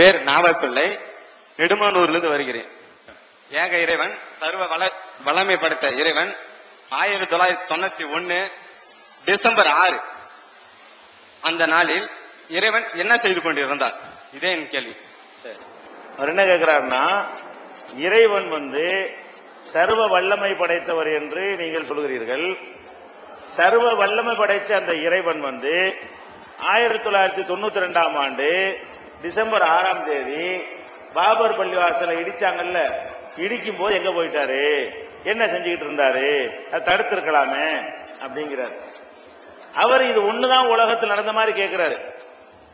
பேர் நாவப்பிள்ளை நெடுமானூர்லிருந்து வருகிறேன். ஏக இறைவன் சர்வ வள வளமை படைத்த இறைவன் ஆயிரத்தி தொள்ளாயிரத்தி தொண்ணூத்தி ஒன்னு டிசம்பர் ஆறு. அந்த நாளில் இறைவன் என்ன செய்து கொண்டிருந்தார்? இதே என் கேள்வி. சரி. அவர் என்ன கேட்கிறாருன்னா இறைவன் வந்து சர்வ வல்லமை படைத்தவர் என்று நீங்கள் சொல்கிறீர்கள். சர்வ வல்லமை படைத்த அந்த இறைவன் வந்து ஆயிரத்தி தொள்ளாயிரத்தி தொண்ணூத்தி ரெண்டாம் ஆண்டு டிசம்பர் ஆறாம் தேதி பாபர் பள்ளிவாசலை இடிச்சாங்கல்ல இடிக்கும் போது எங்க போயிட்டாரு? என்ன செஞ்சுக்கிட்டு இருந்தாரு? அதை தடுத்திருக்கலாமே அப்படிங்கிறார். அவர் இது ஒண்ணுதான் உலகத்தில் நடந்த மாதிரி கேட்கிறாரு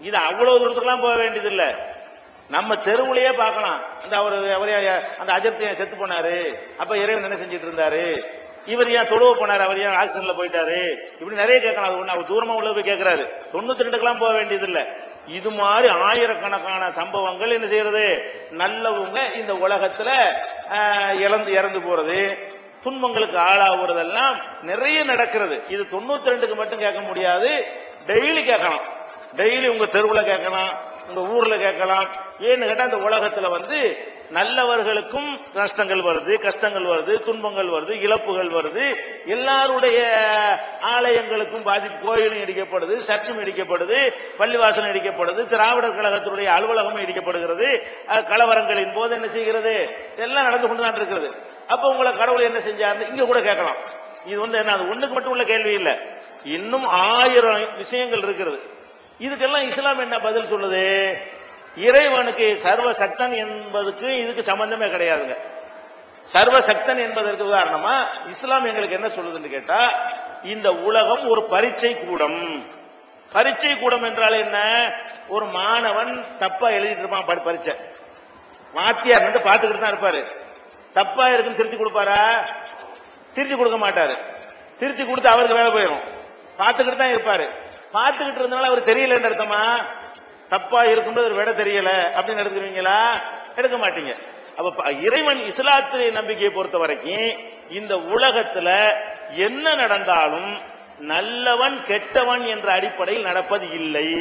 இது அவ்வளவு தூரத்துக்குலாம் போக வேண்டியது இல்ல நம்ம தெருவுலயே பார்க்கலாம். அந்த அவர் அவர் அந்த அஜர்த்திய செத்து போனாரு. அப்ப இறைவன் என்ன செஞ்சுட்டு இருந்தாரு? இவர் ஏன் தொழுவ போனாரு? அவர் ஏன் ஆக்சிடென்ட்ல போயிட்டாரு? இப்படி நிறைய கேட்கலாம். அது ஒண்ணு அவர் தூரமா உள்ள போய் கேட்கிறாரு தொண்ணூத்தி ரெண்டுக்கெல்லாம் போக வேண்டியது இல்லை இது மாதிரி ஆயிரக்கணக்கான சம்பவங்கள் என்ன செய்யறது? நல்லவங்க இந்த உலகத்துல இழந்து இறந்து போறது துன்பங்களுக்கு ஆளாகுறதெல்லாம் நிறைய நடக்கிறது. இது தொண்ணூத்தி ரெண்டுக்கு மட்டும் கேட்க முடியாது. டெய்லி கேட்கலாம். டெய்லி உங்க தெருவில் கேட்கலாம் உங்க ஊர்ல கேட்கலாம். ஏன்னு கேட்டா இந்த உலகத்துல வந்து நல்லவர்களுக்கும் நஷ்டங்கள் வருது கஷ்டங்கள் வருது துன்பங்கள் வருது இழப்புகள் வருது. எல்லாருடைய ஆலயங்களுக்கும் பாதிப்பு கோயிலும் இடிக்கப்படுது சர்ச்சும் இடிக்கப்படுது பள்ளிவாசலும் இடிக்கப்படுது திராவிடர் கழகத்தினுடைய அலுவலகமும் இடிக்கப்படுகிறது. கலவரங்களின் போது என்ன செய்கிறது? எல்லாம் நடந்து கொண்டு தான் இருக்கிறது. அப்ப உங்களை கடவுள் என்ன செஞ்சாருன்னு இங்க கூட கேட்கலாம். இது வந்து என்ன அது ஒண்ணுக்கு மட்டும் உள்ள கேள்வி இல்லை. இன்னும் ஆயிரம் விஷயங்கள் இருக்கிறது. இதுக்கெல்லாம் இஸ்லாம் என்ன பதில் சொல்லுது? இறைவனுக்கு சர்வ சக்தன் என்பதுக்கு இதுக்கு சம்பந்தமே கிடையாதுங்க. சர்வ சக்தன் என்பதற்கு உதாரணமா இஸ்லாம் எங்களுக்கு என்ன சொல்லுதுன்னு கேட்டா இந்த உலகம் ஒரு பரீட்சை கூடம். பரீட்சை கூடம் என்றால் என்ன? ஒரு மாணவன் தப்பா எழுதிட்டு இருப்பான் பரீட்சை. வாத்தியார் வந்து பார்த்துக்கிட்டு தான் இருப்பாரு. தப்பா இருக்குன்னு திருத்தி கொடுப்பாரா? திருத்தி கொடுக்க மாட்டாரு. திருத்தி கொடுத்து அவருக்கு வேலை போயிடும் பார்த்துக்கிட்டு தான் இருப்பாரு. பார்த்துக்கிட்டு இருந்தனால அவர் தெரியலன்னு அர்த்தமா? தப்பா இருக்கும்போது ஒரு விட தெரியல அப்படின்னு எடுத்துருவீங்களா எடுக்க மாட்டீங்க. அப்ப இறைவன் இஸ்லாத்திலே நம்பிக்கையை பொறுத்த வரைக்கும் இந்த உலகத்துல என்ன நடந்தாலும் நல்லவன் கெட்டவன் என்ற அடிப்படையில் நடப்பது இல்லை.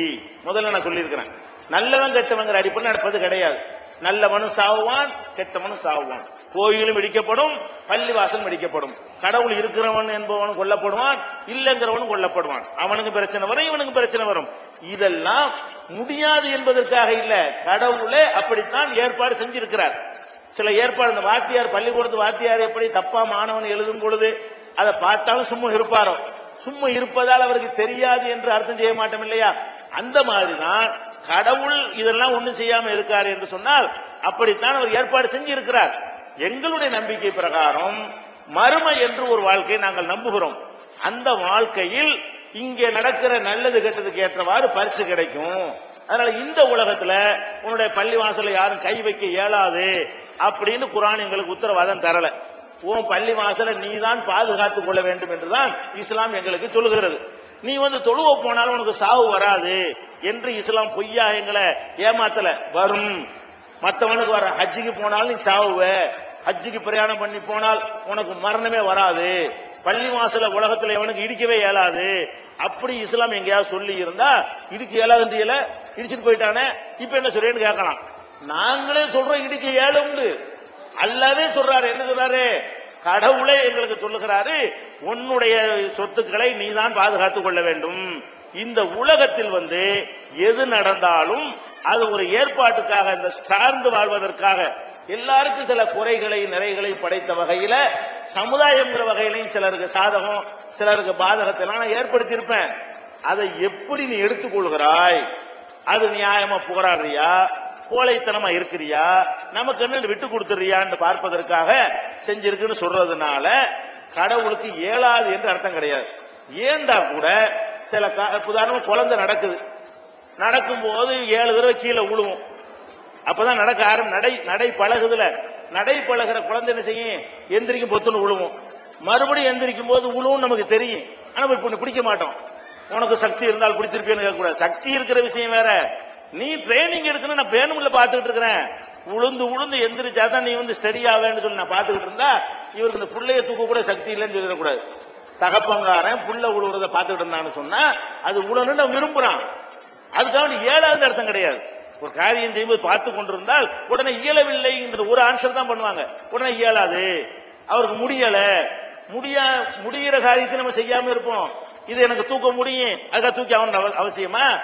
முதல்ல நான் சொல்லியிருக்கிறேன். நல்லவன் கெட்டவங்கிற அடிப்படையில் நடப்பது கிடையாது. நல்லவனும் சாவுவான் கெட்டவனும் சாவுவான். கோயிலும் இடிக்கப்படும் பள்ளிவாசலும் இடிக்கப்படும். கடவுள் இருக்கிறவன் என்பவனும் கொல்லப்படுவான் இல்லைங்கிறவனும் கொல்லப்படுவான். அவனுக்கு பிரச்சனை வரும் இவனுக்கு பிரச்சனை வரும். இதெல்லாம் முடியாது என்பதற்காக இல்ல கடவுளே அப்படித்தான் ஏற்பாடு செஞ்சிருக்கிறார். சில ஏற்பாடு இந்த வாத்தியார் பள்ளிக்கூடத்து வாத்தியார் எப்படி தப்பா மாணவன் எழுதும் பொழுது அதை பார்த்தாலும் சும்மா இருப்பாரோ? சும்மா இருப்பதால் அவருக்கு தெரியாது என்று அர்த்தம் செய்ய மாட்டோம் இல்லையா? அந்த மாதிரிதான் கடவுள் இதெல்லாம் ஒண்ணும் செய்யாம இருக்காரு என்று சொன்னால் அப்படித்தான் அவர் ஏற்பாடு செஞ்சு இருக்கிறார் எங்களுடைய நம்பிக்கை பிரகாரம் மறுமை என்று ஒரு வாழ்க்கையை நாங்கள் நம்புகிறோம். அந்த வாழ்க்கையில் இங்கே நடக்கிற நல்லது கெட்டதுக்கு ஏற்றவாறு பரிசு கிடைக்கும். அதனால இந்த உலகத்துல உன்னுடைய பள்ளி வாசல யாரும் கை வைக்க இயலாது அப்படின்னு குரான் எங்களுக்கு உத்தரவாதம் தரல. உன் பள்ளி வாசலை நீ தான் பாதுகாத்துக் கொள்ள வேண்டும் என்றுதான் இஸ்லாம் எங்களுக்கு சொல்லுகிறது. நீ வந்து தொழுவ போனாலும் உனக்கு சாவு வராது என்று இஸ்லாம் பொய்யா எங்களை ஏமாத்தல. வரும். மற்றவனுக்கு வர ஹஜ்ஜுக்கு போனாலும் நீ சாவுவ. ஹஜ்ஜுக்கு பிரயாணம் பண்ணி போனால் உனக்கு மரணமே வராது. பள்ளி வாசல உலகத்துல எவனுக்கு இடிக்கவே இயலாது. அப்படி இஸ்லாம் எங்கேயாவது சொல்லி இருந்தா இடிக்க இயலாதுன்னு இயல இடிச்சிட்டு போயிட்டானே இப்ப என்ன சொல்றேன்னு கேட்கலாம். நாங்களே சொல்றோம் இடிக்க இயலும்னு அல்லாவே சொல்றாரு. என்ன சொல்றாரு? கடவுளே எங்களுக்கு சொல்லுகிறாரு உன்னுடைய சொத்துக்களை நீதான் பாதுகாத்துக் கொள்ள வேண்டும். இந்த உலகத்தில் வந்து எது நடந்தாலும் அது ஒரு ஏற்பாட்டுக்காக இந்த சார்ந்து வாழ்வதற்காக. எல்லாருக்கும் சில குறைகளை நிறைகளை படைத்த வகையில சமுதாயங்கிற வகையிலையும் சிலருக்கு சாதகம் சிலருக்கு பாதகத்தை நான் ஏற்படுத்தியிருப்பேன். அதை எப்படி நீ எடுத்துக்கொள்கிறாய்? அது நியாயமா போராடுறியா கோழைத்தனமா இருக்கிறியா? நமக்கு என்ன விட்டு கொடுத்துறியான்னு பார்ப்பதற்காக செஞ்சிருக்குன்னு சொல்றதுனால கடவுளுக்கு இயலாது என்று அர்த்தம் கிடையாது. ஏண்டா கூட சில கா- குழந்தை நடக்குது. நடக்கும்போது ஏழு தடவை கீழே விழுவும் அப்பதான் நடக்க ஆரம்பி நடை நடை பழகுதுல. நடை பழகுற குழந்தை என்ன செய்யும்? எந்திரிக்கும் பொத்துன்னு விழுவும் மறுபடியும் எந்திரிக்கும் போது விழுவும் நமக்கு தெரியும். ஆனா இப்ப உன்னை பிடிக்க மாட்டோம். உனக்கு சக்தி இருந்தால் பிடிச்சிருப்பேன்னு கேட்கக்கூடாது. சக்தி இருக்கிற விஷயம் வேற. நீ ட்ரைனிங் இருக்குன்னு நான் பேணுமில்ல பார்த்துக்கிட்டு இருக்கிறேன். உளுந்து உளுந்து எந்திரிச்சாதான் நீ வந்து ஸ்டடி ஆவேன்னு சொல்லி நான் பார்த்துக்கிட்டு இருந்தா இவருக்கு இந்த புள்ளைய தூக்க கூட சக்தி இல்லைன்னு சொல்லிடக்கூடாது. தகப்பங்காரன் புள்ள உழுவுறத பார்த்துட்டு இருந்தான்னு சொன்னா அது உழணும்னு அவன் விரும்புறான். அதுக்காக ஏழாவது அர்த்தம் கிடையாது. ஒரு காரியம் செய்யும்போது பார்த்து கொண்டிருந்தால் உடனே இயலவில்லை என்ற ஒரு ஆன்சர் தான் பண்ணுவாங்க. உடனே இயலாது. அவருக்கு முடியல. முடியா முடிகிற காரியத்தை நம்ம செய்யாம இருப்போம். இது எனக்கு தூக்க முடியும். அதுக்காக தூக்கி அவன் அவ- அவசியமா?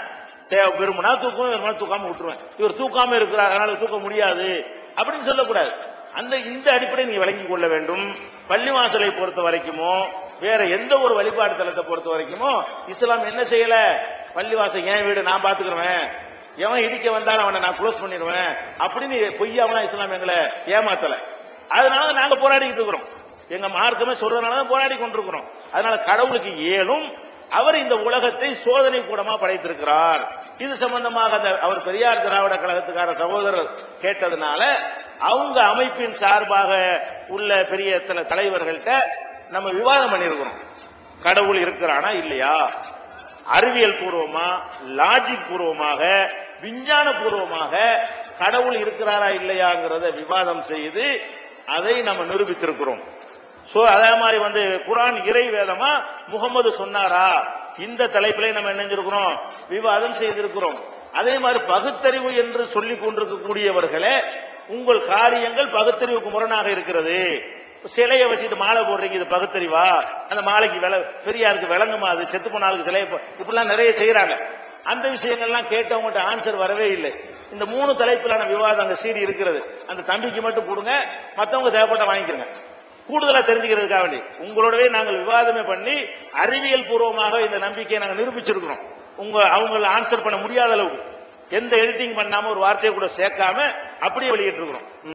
தேவை விரும்பினா தூக்கம் விரும்பினா தூக்காம விட்டுருவேன். இவர் தூக்காம இருக்கிறார் அதனால தூக்க முடியாது. அப்படின்னு சொல்லக்கூடாது. அந்த இந்த அடிப்படையை நீங்க விளங்கி கொள்ள வேண்டும். பள்ளிவாசலை பொறுத்த வரைக்குமோ வேற எந்த ஒரு வழிபாடு தலத்தை பொறுத்த வரைக்குமோ இஸ்லாம் என்ன செய்யல? பள்ளிவாசல் என் வீடு? நான் பாத்துக்கிறேன் எவன் இடிக்க வந்தாலும் அவனை நான் க்ளோஸ் பண்ணிடுவேன். அப்படின்னு பொய்யாவனா இஸ்லாம் எங்களை ஏமாத்தல. அதனால நாங்க போராடிக்கிட்டு இருக்கிறோம். எங்க மார்க்கமே சொல்றதுனால தான் போராடி கொண்டிருக்கிறோம். அதனால கடவுளுக்கு ஏலும் அவர் இந்த உலகத்தை சோதனை கூடமா படைத்திருக்கிறார். இது சம்பந்தமாக அந்த அவர் பெரியார் திராவிட கழகத்துக்கார சகோதரர் கேட்டதுனால அவங்க அமைப்பின் சார்பாக உள்ள பெரிய தலைவர்கள்ட்ட நம்ம விவாதம் பண்ணியிருக்கிறோம் கடவுள் இருக்கிறானா இல்லையா? அறிவியல் பூர்வமா லாஜிக் பூர்வமாக விஞ்ஞான பூர்வமாக கடவுள் இருக்கிறாரா இல்லையாங்கிறத விவாதம் செய்து அதை நம்ம நிரூபித்திருக்கிறோம். சோ அதே மாதிரி வந்து குரான் இறை வேதமா முகமது சொன்னாரா? இந்த தலைப்பிலே நம்ம நினைஞ்சிருக்கிறோம் விவாதம் செய்திருக்கிறோம். அதே மாதிரி பகுத்தறிவு என்று சொல்லிக் கொண்டிருக்கக்கூடியவர்களே உங்கள் காரியங்கள் பகுத்தறிவுக்கு முரணாக இருக்கிறது. சிலையை வச்சுட்டு மாலை போடுறீங்க இது பகுத்தறிவா? அந்த மாலைக்கு வில பெரியாருக்கு விளங்குமா அது? செத்து போன ஆளுக்கு சிலையை இப்படிலாம் நிறைய செய்யறாங்க. அந்த விஷயங்கள்லாம் கேட்டவங்ககிட்ட ஆன்சர் வரவே இல்லை. இந்த மூணு தலைப்பிலான விவாதம் அந்த சீடி இருக்கிறது. அந்த தம்பிக்கு மட்டும் கொடுங்க மத்தவங்க தேவைப்பட்ட வாங்கிக்கிறங்க. கூடுதலா தெரிஞ்சுக்கிறதுக்காக வேண்டி. உங்களோடவே நாங்கள் விவாதமே பண்ணி அறிவியல் பூர்வமாக இந்த நம்பிக்கையை நாங்கள் நிரூபிச்சிருக்கிறோம். உங்க அவங்கள ஆன்சர் பண்ண முடியாத அளவுக்கு. எந்த எடிட்டிங் பண்ணாம ஒரு வார்த்தையை கூட சேர்க்காம அப்படியே வெளியிட்டு இருக்கிறோம்